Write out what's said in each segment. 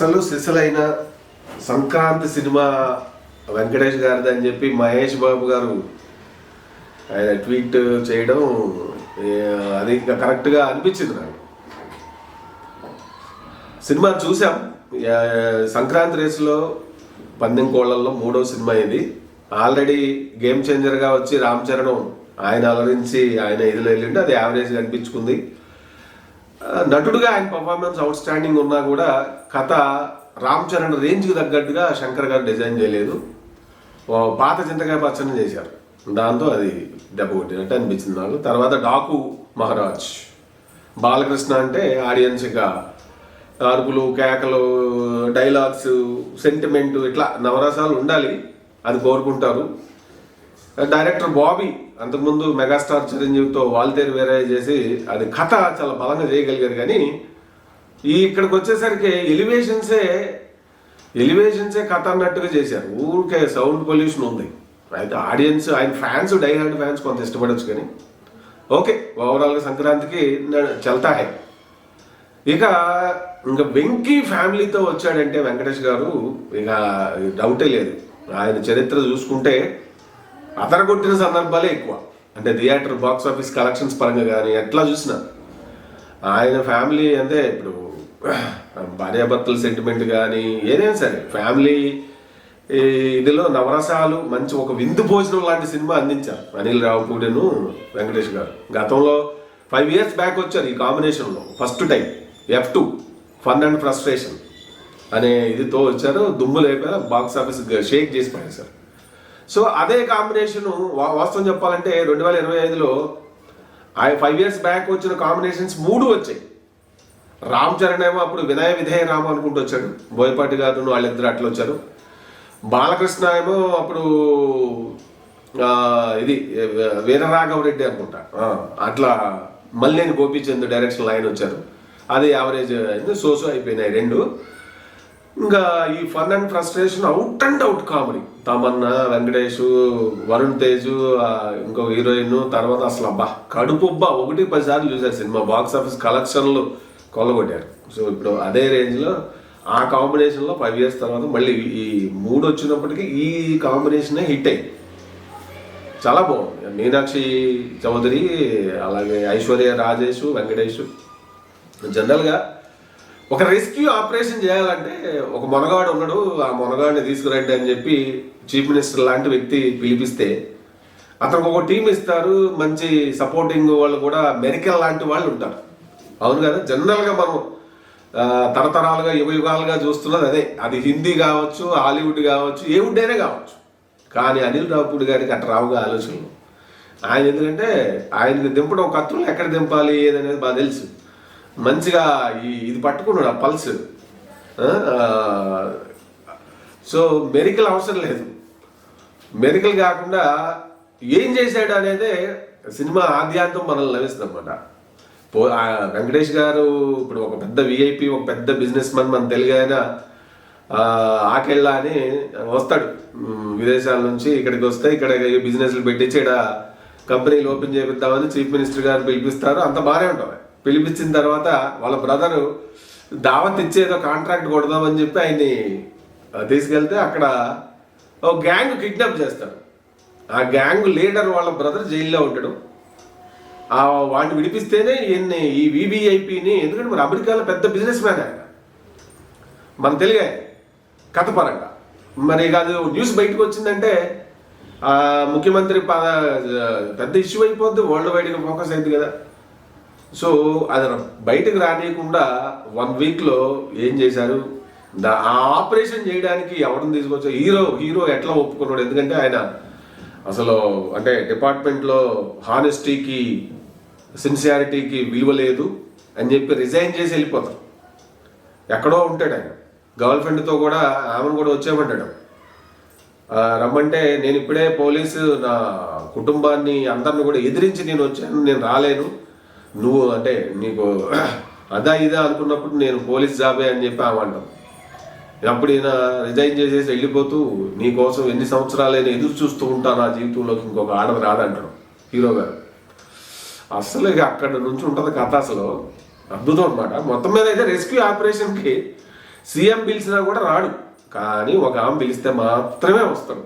అసలు సిసలైన సంక్రాంతి సినిమా వెంకటేష్ గారిది అని చెప్పి మహేష్ బాబు గారు ఆయన ట్వీట్ చేయడం అది ఇంకా కరెక్ట్గా అనిపించింది నాకు. సినిమా చూసాం సంక్రాంతి రేసులో పందెం కోళ్ళలో మూడో సినిమా ఇది. ఆల్రెడీ గేమ్ చేంజర్గా వచ్చి రామ్ చరణ్ ఆయన అలరించి ఆయన ఇదిలో వెళ్ళిండి అది యావరేజ్ అనిపించుకుంది. నటుడుగా ఆయన పర్ఫార్మెన్స్ అవుట్ స్టాండింగ్ ఉన్నా కూడా కథ రామ్ చరణ్ రేంజ్కి తగ్గట్టుగా శంకర్ గారు డిజైన్ చేయలేదు. పాత చింతకాయ పచ్చని చేశారు. దాంతో అది దెబ్బ కొట్టినట్టు అనిపించింది నాకు. తర్వాత డాకు మహారాజ్. బాలకృష్ణ అంటే ఆడియన్స్గా అరుపులు కేకలు డైలాగ్స్ సెంటిమెంట్ ఇట్లా నవరసాలు ఉండాలి. అది కోరుకుంటారు. డైరెక్టర్ బాబీ అంతకుముందు మెగాస్టార్ చిరంజీవితో వాల్తేరు వేరే చేసి అది కథ చాలా బలంగా చేయగలిగారు కానీ ఈ ఇక్కడికి వచ్చేసరికి ఎలివేషన్సే ఎలివేషన్సే కథ అన్నట్టుగా చేశారు. ఊరికే సౌండ్ పొల్యూషన్ ఉంది. అయితే ఆడియన్స్ ఆయన ఫ్యాన్స్ డై హార్డ్ ఫ్యాన్స్ కొంత ఇష్టపడొచ్చు కానీ. ఓకే ఓవరాల్గా సంక్రాంతికి చల్తా హై. ఇక ఇంకా వెంకీ ఫ్యామిలీతో వచ్చాడంటే వెంకటేష్ గారు ఇక డౌటే లేదు. ఆయన చరిత్ర చూసుకుంటే అదరగొట్టిన సందర్భాలే ఎక్కువ. అంటే థియేటర్ బాక్స్ ఆఫీస్ కలెక్షన్స్ పరంగా కానీ ఎట్లా చూసినా. ఆయన ఫ్యామిలీ అంటే ఇప్పుడు భార్యాభర్తల సెంటిమెంట్ కానీ ఏదైనా సరే ఫ్యామిలీ ఈ ఇదిలో నవరసాలు మంచి ఒక విందు భోజనం లాంటి సినిమా అందించారు. అనిల్ రావుపూడెను వెంకటేష్ గారు. గతంలో ఫైవ్ ఇయర్స్ బ్యాక్ వచ్చారు ఈ కాంబినేషన్లో first time F two fun and frustration అనే ఇదితో వచ్చారు దుమ్ము లేకపోయినా బాక్స్ ఆఫీస్ షేక్ చేసి పడేశారు సో అదే కాంబినేషన్ వాస్తవం చెప్పాలంటే రెండు వేల ఇరవై ఐదులో ఆ ఫైవ్ ఇయర్స్ బ్యాక్ వచ్చిన కాంబినేషన్స్ మూడు వచ్చాయి. రామ్ చరణ్ ఏమో అప్పుడు వినయ విధేయ రామ అనుకుంటూ వచ్చాడు. బోయపాటి గారు వాళ్ళిద్దరు అట్లా వచ్చారు. బాలకృష్ణ ఏమో అప్పుడు ఇది వీరరాఘవ రెడ్డి అనుకుంటా. అట్లా మల్లేని గోపీచంద్ డైరెక్షన్ లైన్ వచ్చారు. అది యావరేజ్ అయింది సోసో అయిపోయినాయి రెండు. ఇంకా ఈ fun and frustration out and out comedy. Tamannaah Venkatesh Varun Tej ఇంకో హీరోయిన్ తర్వాత అసలు అబ్బా కడుపుబ్బా ఒకటి పది సార్లు చూశారు సినిమా బాక్స్ ఆఫీస్ కలెక్షన్లు కొల్లగొట్టారు. సో ఇప్పుడు అదే రేంజ్లో ఆ కాంబినేషన్లో ఫైవ్ ఇయర్స్ తర్వాత మళ్ళీ ఈ మూడు వచ్చినప్పటికీ ఈ కాంబినేషనే హిట్ అయ్యి. చాలా బాగుంది. మీనాక్షి చౌదరి అలాగే ఐశ్వర్య రాజేష్ వెంకటేష్. జనరల్గా ఒక రెస్క్యూ ఆపరేషన్ చేయాలంటే ఒక మొనగాడు ఉన్నాడు ఆ మొనగాడిని తీసుకురండి అని చెప్పి చీఫ్ మినిస్టర్ లాంటి వ్యక్తి పిలిపిస్తే అతనికి ఒక టీం ఇస్తారు మంచి సపోర్టింగ్ వాళ్ళు కూడా మెరికల్ లాంటి వాళ్ళు ఉంటారు. అవును కదా? జనరల్గా మనం తరతరాలుగా యుగ యుగాలుగా చూస్తున్నది అదే. అది హిందీ కావచ్చు హాలీవుడ్ కావచ్చు ఏ వుడ్ కావచ్చు. కానీ అనిల్ రావుపూడి గారికి అట్లా రావుగా ఆలోచనలు. ఆయన ఎందుకంటే ఆయనకి దింపడం కత్తులు ఎక్కడ దింపాలి ఏదనేది బాగా తెలుసు. మంచిగా ఈ ఇది పట్టుకున్నాడు ఆ పల్స్. సో మెరికల్ అవసరం లేదు. మెరికల్ కాకుండా ఏం చేశాడు అనేది సినిమా ఆద్యాంతం మనల్ని లభిస్తుంది అనమాట పో వెంకటేష్ గారు ఇప్పుడు ఒక పెద్ద విఐపి ఒక పెద్ద బిజినెస్ మ్యాన్ మన తెలుగు ఆయన ఆకెళ్ళా అని వస్తాడు. విదేశాల నుంచి ఇక్కడికి వస్తే ఇక్కడ బిజినెస్లు పెట్టించి ఇక్కడ కంపెనీలు ఓపెన్ చేపిద్దామని చీఫ్ మినిస్టర్ గారు పిలిపిస్తారు. అంత బాగానే ఉంటుంది పిలిపించిన తర్వాత వాళ్ళ బ్రదరు దావత్ ఇచ్చేదో కాంట్రాక్ట్ కొడదామని చెప్పి ఆయన్ని తీసుకెళ్తే అక్కడ ఓ గ్యాంగ్ కిడ్నాప్ చేస్తారు. ఆ గ్యాంగ్ లీడర్ వాళ్ళ బ్రదర్ జైల్లో ఉంటాడు. ఆ వాడిని విడిపిస్తేనే ఈయన్ని ఈ విబిఐపిని ఎందుకంటే మరి అమెరికాలో పెద్ద బిజినెస్ మ్యాన్ ఆయన. మన తెలియ కథపరంగా కథ పరంగా. మరి కాదు న్యూస్ బయటకు వచ్చిందంటే ముఖ్యమంత్రి పద పెద్ద ఇష్యూ అయిపోద్ది వరల్డ్ వైడ్గా ఫోకస్ అయింది కదా. సో అది బయటకు రానియకుండా వన్ వీక్లో ఏం చేశారు? దా- ఆ ఆపరేషన్ చేయడానికి ఎవరిని తీసుకొచ్చా హీరో హీరో ఎట్లా ఒప్పుకున్నాడు? ఎందుకంటే ఆయన అసలు అంటే డిపార్ట్మెంట్లో హానెస్టీకి సిన్సియారిటీకి విలువ లేదు అని చెప్పి రిజైన్ చేసి వెళ్ళిపోతాం ఎక్కడో ఉంటాడు ఆయన. గర్ల్ ఫ్రెండ్తో కూడా ఆమెను కూడా వచ్చేయమంటాడు. రమ్మంటే నేను ఇప్పుడే పోలీసు నా కుటుంబాన్ని అందరిని కూడా ఎదిరించి నేను వచ్చాను నేను రాలేను. నువ్వు అంటే నీకు అదా ఇదా అనుకున్నప్పుడు నేను పోలీస్ జాబే అని చెప్పి ఆమె అంటాం. అప్పుడు ఈయన రిజైన్ చేసేసి వెళ్ళిపోతూ నీ కోసం ఎన్ని సంవత్సరాలైనా ఎదురు చూస్తూ ఉంటాను నా జీవితంలోకి ఇంకొక ఆడది రాదంటాడు హీరో గారు. అసలు ఇక అక్కడ నుంచి ఉంటుంది కథ అసలు. అద్భుతం అనమాట మొత్తం మీద అయితే రెస్క్యూ ఆపరేషన్కి సీఎం పిలిచినా కూడా రాడు. కానీ ఒక ఆమె పిలిస్తే మాత్రమే వస్తాడు.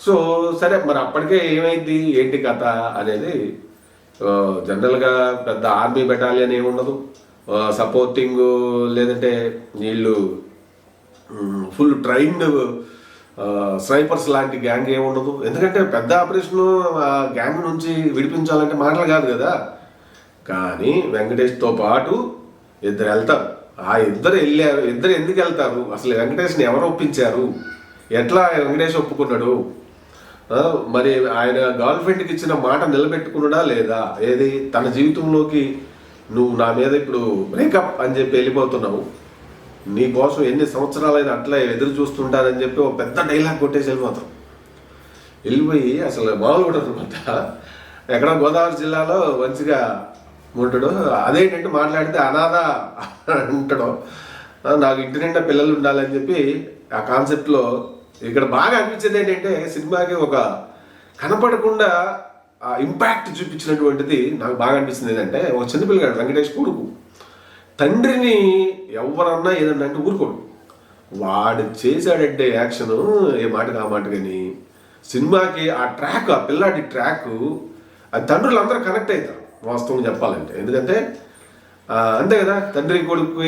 సో సరే మరి అప్పటికే ఏమైంది? ఏంటి కథ అనేది జనరల్గా పెద్ద ఆర్మీ బెటాలియన్ ఏమి ఉండదు. సపోర్టింగ్ లేదంటే వీళ్ళు ఫుల్ ట్రైన్డ్ స్నైపర్స్ లాంటి గ్యాంగ్ ఏమి ఉండదు. ఎందుకంటే పెద్ద ఆపరేషన్ ఆ గ్యాంగ్ నుంచి విడిపించాలంటే మాటలు కాదు కదా. కానీ వెంకటేష్తో పాటు ఇద్దరు వెళ్తారు. ఆ ఇద్దరు వెళ్ళారు ఇద్దరు ఎందుకు వెళ్తారు? అసలు వెంకటేష్ని ఎవరు ఒప్పించారు? ఎట్లా వెంకటేష్ ఒప్పుకున్నాడు? మరి ఆయన గర్ల్ ఫ్రెండ్కి ఇచ్చిన మాట నిలబెట్టుకున్నాడా లేదా? ఏది? తన జీవితంలోకి నువ్వు నా మీద ఇప్పుడు బ్రేకప్ అని చెప్పి వెళ్ళిపోతున్నావు. నీ కోసం ఎన్ని సంవత్సరాలైనా అట్లా ఎదురు చూస్తుంటానని చెప్పి ఒక పెద్ద డైలాగ్ కొట్టేసి వెళ్ళిపోతాం. వెళ్ళిపోయి అసలు మామూలు కూడా అనమాట ఎక్కడ గోదావరి జిల్లాలో మంచిగా ఉంటాడు. అదేంటంటే మాట్లాడితే అనాథ అంటాడు. నాకు ఇంటి నిండా పిల్లలు ఉండాలని చెప్పి ఆ కాన్సెప్ట్లో ఇక్కడ బాగా అనిపించేది ఏంటంటే సినిమాకి ఒక కనపడకుండా ఆ ఇంపాక్ట్ చూపించినటువంటిది నాకు బాగా అనిపిస్తుంది ఏంటంటే ఒక చిన్నపిల్లగాడు వెంకటేష్ కొడుకు. తండ్రిని ఎవరన్నా ఏదన్నా అంటే ఊరుకోడు. వాడు చేశాడంటే యాక్షన్ ఏ మాట ఆ మాట కానీ సినిమాకి ఆ ట్రాక్ ఆ పిల్లాడి ట్రాక్ అది తండ్రులు అందరూ కనెక్ట్ అవుతారు వాస్తవం చెప్పాలంటే. ఎందుకంటే అంతే కదా తండ్రి కొడుకు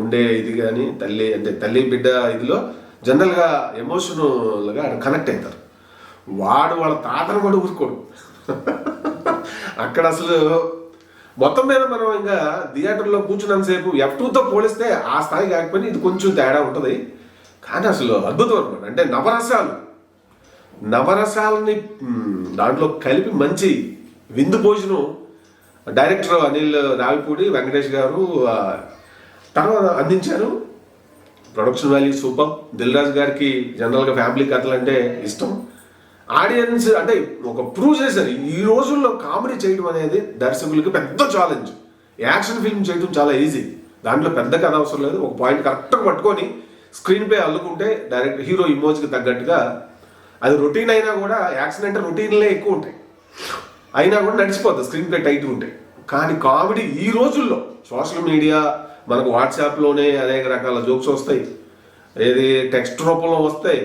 ఉండే ఇది కానీ తల్లి అంటే తల్లి బిడ్డ ఇదిలో జనరల్గా ఎమోషనల్గా కనెక్ట్ అవుతారు. వాడు వాళ్ళ తాతను కూడా ఊరుకోడు. అక్కడ అసలు మొత్తం మీద మనం ఇంకా థియేటర్లో కూర్చున్నంతసేపు ఎఫ్ టూతో పోలిస్తే ఆ స్థాయి కాకపోయినా ఇది కొంచెం తేడా ఉంటుంది. కానీ అసలు అద్భుతం అనమాట అంటే నవరసాలు. నవరసాలని దాంట్లో కలిపి మంచి విందు భోజనం డైరెక్టర్ అనిల్ రావిపూడి వెంకటేష్ గారు తర్వాత అందించారు. Production value super. దిల్రాజ్ గారికి జనరల్గా ఫ్యామిలీ కథలు అంటే ఇష్టం. ఆడియన్స్ అంటే ఒక ప్రూవ్ చేశారు. ఈ రోజుల్లో కామెడీ చేయడం అనేది దర్శకులకి పెద్ద ఛాలెంజ్ యాక్షన్ ఫిల్మ్ చేయడం చాలా ఈజీ దాంట్లో పెద్ద కథ అవసరం లేదు. ఒక పాయింట్ కరెక్ట్గా పట్టుకొని స్క్రీన్ పే అల్లుకుంటే డైరెక్ట్ హీరో ఇమోజ్కి తగ్గట్టుగా అది రొటీన్ అయినా కూడా యాక్షన్ అంటే రొటీన్లే ఎక్కువ ఉంటాయి. అయినా కూడా నడిచిపోతుంది స్క్రీన్ ప్లే టైట్ ఉంటాయి కానీ కామెడీ ఈ రోజుల్లో సోషల్ మీడియా మనకు వాట్సాప్లోనే అనేక రకాల జోక్స్ వస్తాయి. ఏది టెక్స్ట్ రూపంలో వస్తాయి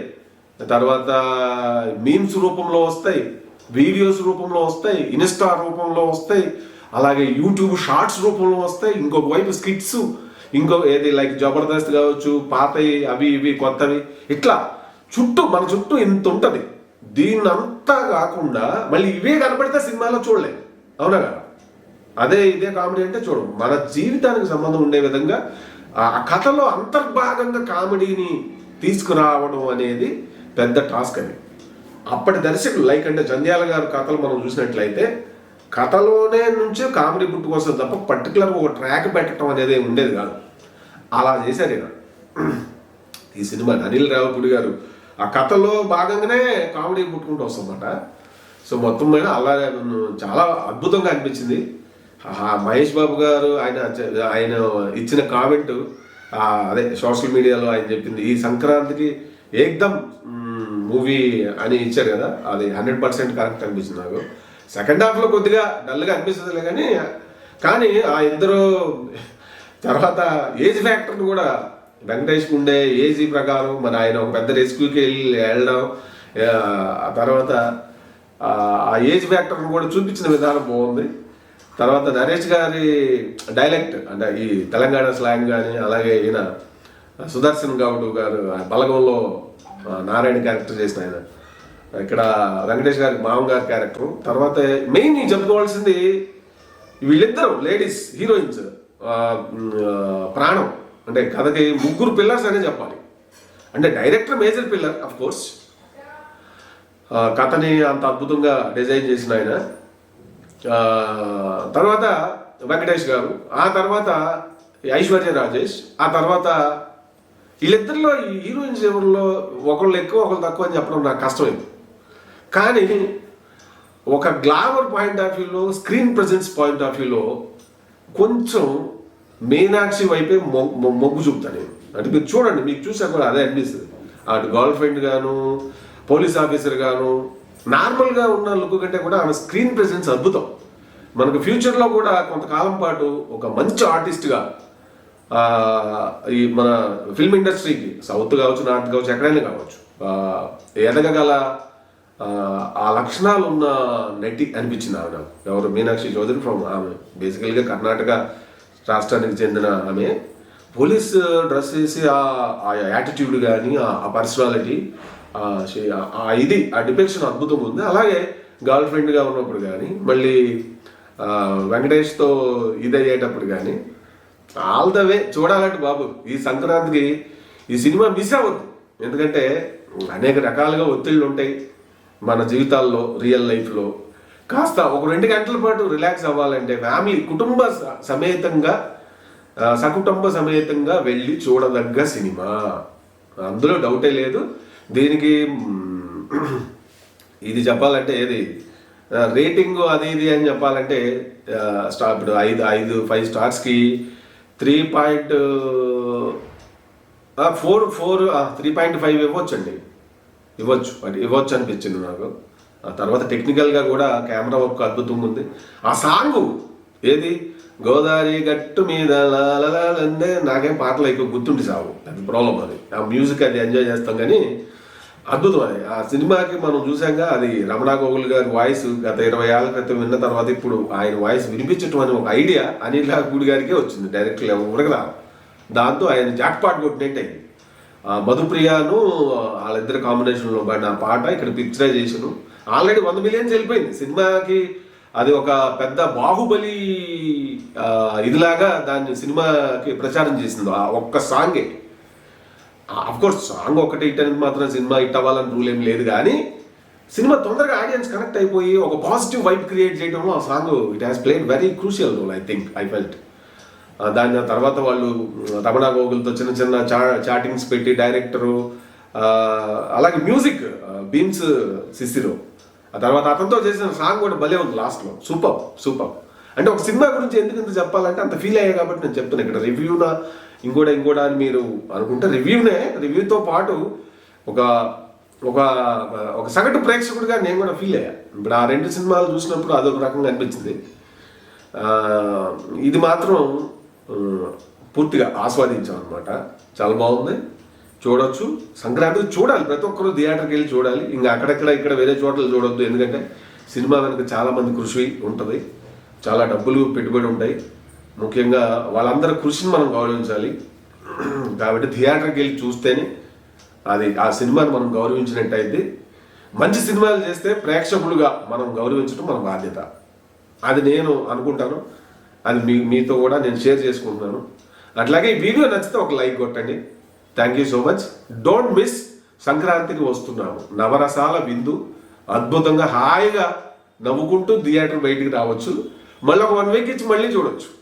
తర్వాత మీమ్స్ రూపంలో వస్తాయి వీడియోస్ రూపంలో వస్తాయి ఇన్స్టా రూపంలో వస్తాయి అలాగే యూట్యూబ్ షార్ట్స్ రూపంలో వస్తాయి ఇంకొక వైపు స్కిట్స్ ఇంకో ఏది లైక్ జబర్దస్త్ కావచ్చు పాతవి అవి ఇవి కొత్తవి ఇట్లా చుట్టూ మన చుట్టూ ఇంత ఉంటుంది. దీన్నంతా కాకుండా మళ్ళీ ఇవే కనపడితే సినిమాలో చూడలేదు అవునా కదా అదే ఇదే కామెడీ అంటే చూడు మన జీవితానికి సంబంధం ఉండే విధంగా ఆ కథలో అంతర్భాగంగా కామెడీని తీసుకురావడం అనేది పెద్ద టాస్క్ అది. అప్పటి దర్శకులు లైక్ అంటే జంధ్యాల గారు కథలు మనం చూసినట్లయితే కథలోనే నుంచి కామెడీ పుట్టుకొస్తుంది తప్ప పర్టికులర్ ఒక ట్రాక్ పెట్టడం అనేది ఉండేది కాదు. అలా చేశారు ఇక. ఈ సినిమా అనిల్ రావుపూడి గారు ఆ కథలో భాగంగానే కామెడీ పుట్టుకుంటూ వస్తుందన్నమాట. సో మొత్తం మీద అలా నన్ను చాలా అద్భుతంగా అనిపించింది. మహేష్ బాబు గారు ఆయన ఆయన ఇచ్చిన కామెంట్ అదే సోషల్ మీడియాలో ఆయన చెప్పింది ఈ సంక్రాంతికి ఏకదమ్ మూవీ అని ఇచ్చారు కదా అది హండ్రెడ్ పర్సెంట్ కరెక్ట్ అనిపిస్తుంది నాకు. సెకండ్ హాఫ్లో కొద్దిగా డల్గా అనిపిస్తుంది కానీ కానీ ఆ ఇద్దరు తర్వాత ఏజ్ ఫ్యాక్టర్ని కూడా వెంకటేష్కి ఉండే ఏజ్ ప్రకారం మరి ఆయన ఒక పెద్ద రెస్క్యూకి వెళ్ళి వెళ్ళడం ఆ, తర్వాత ఆ ఆ ఏజ్ ఫ్యాక్టర్ని కూడా చూపించిన విధానం బాగుంది. తర్వాత నరేష్ గారి డైలెక్ట్ అంటే ఈ తెలంగాణ స్లాంగ్ కానీ అలాగే ఈయన సుదర్శన్ గౌడ్ గారు బలగంలో నారాయణ క్యారెక్టర్ చేసిన ఆయన. ఇక్కడ వెంకటేష్ గారి మామ గారి క్యారెక్టర్ తర్వాత మెయిన్ చెప్పుకోవాల్సింది వీళ్ళిద్దరు లేడీస్ హీరోయిన్స్ ప్రాణం. అంటే కథకి ముగ్గురు పిల్లర్స్ అనే చెప్పాలి. అంటే director major pillar of course కథని అంత అద్భుతంగా డిజైన్ చేసిన ఆయన. తర్వాత వెంకటేష్ గారు ఆ తర్వాత ఐశ్వర్య రాజేష్ ఆ తర్వాత వీళ్ళిద్దరిలో ఈ హీరోయిన్స్ ఎవరిలో ఒకళ్ళు ఎక్కువ ఒకళ్ళు తక్కువ అని చెప్పడం నాకు కష్టమైంది. కానీ ఒక గ్లామర్ పాయింట్ ఆఫ్ వ్యూలో స్క్రీన్ ప్రజెన్స్ పాయింట్ ఆఫ్ వ్యూలో కొంచెం మీనాక్షి వైపే మొగ్గు చూపుతాను నేను. అంటే మీరు చూడండి మీకు చూసా కూడా అదే అనిపిస్తుంది. అటు గర్ల్ ఫ్రెండ్ గాను పోలీస్ ఆఫీసర్ గాను నార్మల్గా ఉన్న లుక్ కంటే కూడా ఆమె స్క్రీన్ ప్రెజెన్స్ అద్భుతం. మనకు ఫ్యూచర్లో కూడా కొంతకాలం పాటు ఒక మంచి ఆర్టిస్ట్గా ఈ మన ఫిల్మ్ ఇండస్ట్రీకి సౌత్ కావచ్చు నార్త్ కావచ్చు ఎక్కడైనా కావచ్చు ఎదగగల ఆ, లక్షణాలు ఉన్న నటి అనిపించింది ఆమె నాకు. ఎవరు? మీనాక్షి చౌదరి ఫ్రమ్ ఆమె. బేసికల్గా కర్ణాటక రాష్ట్రానికి చెందిన ఆమె. పోలీస్ డ్రెస్ వేసి ఆ- ఆ యాటిట్యూడ్ కానీ ఆ పర్సనాలిటీ ఇది ఆ డిపెక్షన్ అద్భుతంగా ఉంది. అలాగే గర్ల్ ఫ్రెండ్గా ఉన్నప్పుడు కానీ మళ్ళీ వెంకటేష్తో ఇది అయ్యేటప్పుడు కానీ ఆల్ ద వే చూడాలంటే బాబు ఈ సంక్రాంతికి ఈ సినిమా మిస్ అవ్వద్దు. ఎందుకంటే అనేక రకాలుగా ఒత్తిళ్ళు ఉంటాయి మన జీవితాల్లో రియల్ లైఫ్లో కాస్త ఒక రెండు గంటల పాటు రిలాక్స్ అవ్వాలంటే ఫ్యామిలీ కుటుంబ స- సమేతంగా సకుటుంబ సమేతంగా వెళ్ళి చూడదగ్గ సినిమా. అందులో డౌటే లేదు. దీనికి ఇది చెప్పాలంటే ఏది రేటింగ్ అది ఇది అని చెప్పాలంటే ఆ, స్టార్ ఇప్పుడు ఐదు ఐదు five స్టార్స్కి three point four four three point five ఇవ్వచ్చండి ఇవ్వచ్చు అది ఇవ్వచ్చు అనిపించింది నాకు ఆ తర్వాత టెక్నికల్గా కూడా కెమెరా వర్క్ అద్భుతంగా ఉంది ఆ సాంగ్ ఏది గోదావరి గట్టు మీద లాలలాలంటే నాకేం పాటలు ఎక్కువ గుర్తుండి సాగు అది ప్రాబ్లం అది ఆ మ్యూజిక్ అది ఎంజాయ్ చేస్తాం కానీ అద్భుతం అది. ఆ సినిమాకి మనం చూసాక అది రమణా గోగుల్ గారి వాయిస్ గత ఇరవై ఏళ్ళ క్రితం విన్న తర్వాత ఇప్పుడు ఆయన వాయిస్ వినిపించటం అనే ఒక ఐడియా అనిల్ గూడి గారికే వచ్చింది. డైరెక్ట్ ఎవరికి రావు దాంతో ఆయన జాక్పాట్ కొట్టినట్టు అయింది ఆ మధుప్రియాను వాళ్ళిద్దరు కాంబినేషన్లో పడిన పాట ఇక్కడ పిక్చరైజేషన్. ఆల్రెడీ వంద మిలియన్స్ వెళ్ళిపోయింది. సినిమాకి అది ఒక పెద్ద బాహుబలి ఇదిలాగా దాన్ని సినిమాకి ప్రచారం చేసింది. ఆ ఒక్క సాంగే. కోర్స్ సాంగ్ ఒకటి ఇట్ అనేది మాత్రం సినిమా ఇట్ అవ్వాలని రూల్ ఏం లేదు కానీ సినిమా తొందరగా ఆడియన్స్ కనెక్ట్ అయిపోయి ఒక పాజిటివ్ వైబ్ క్రియేట్ చేయడంలో ఆ song it has played very crucial role I think I felt దాని తర్వాత వాళ్ళు రమణ గోగులతో చిన్న చిన్న చా చాటింగ్స్ పెట్టి డైరెక్టరు అలాగే మ్యూజిక్ బీమ్స్ శిశిరు ఆ తర్వాత అతనితో చేసిన సాంగ్ కూడా భలే ఉంది లాస్ట్లో సూపర్ సూపర్ అంటే ఒక సినిమా గురించి ఎందుకు ఇంత చెప్పాలంటే అంత ఫీల్ అయ్యా కాబట్టి నేను చెప్తున్నాను ఇక్కడ రివ్యూనా ఇంకోటి ఇంకోటి అని మీరు అనుకుంటే రివ్యూనే రివ్యూతో పాటు ఒక ఒక ఒక సగటు ప్రేక్షకుడిగా నేను కూడా ఫీల్ అయ్యా. ఇప్పుడు ఆ రెండు సినిమాలు చూసినప్పుడు అదొక రకంగా అనిపించింది. ఇది మాత్రం పూర్తిగా ఆస్వాదించాం అనమాట చాలా బాగుంది. చూడొచ్చు. సంక్రాంతి చూడాలి. ప్రతి ఒక్కరు థియేటర్కి వెళ్ళి చూడాలి. ఇంకా అక్కడక్కడ ఇక్కడ వేరే చోట్ల చూడొద్దు. ఎందుకంటే సినిమా వెనక చాలామంది కృషి ఉంటుంది. చాలా డబ్బులు పెట్టుబడి ఉంటాయి. ముఖ్యంగా వాళ్ళందరి కృషిని మనం గౌరవించాలి. కాబట్టి థియేటర్కి వెళ్ళి చూస్తేనే అది ఆ సినిమాని మనం గౌరవించినట్టయితే మంచి సినిమాలు చేస్తే ప్రేక్షకులుగా మనం గౌరవించడం మన బాధ్యత. అది నేను అనుకుంటాను. అది మీ మీతో కూడా నేను షేర్ చేసుకుంటున్నాను. అట్లాగే ఈ వీడియో నచ్చితే ఒక లైక్ కొట్టండి. Thank you so much don't miss సంక్రాంతికి వస్తున్నాము. నవరసాల విందు అద్భుతంగా హాయిగా నవ్వుకుంటూ థియేటర్ బయటికి రావచ్చు. మళ్ళీ ఒక వన్ వీక్ ఇచ్చి మళ్ళీ చూడొచ్చు.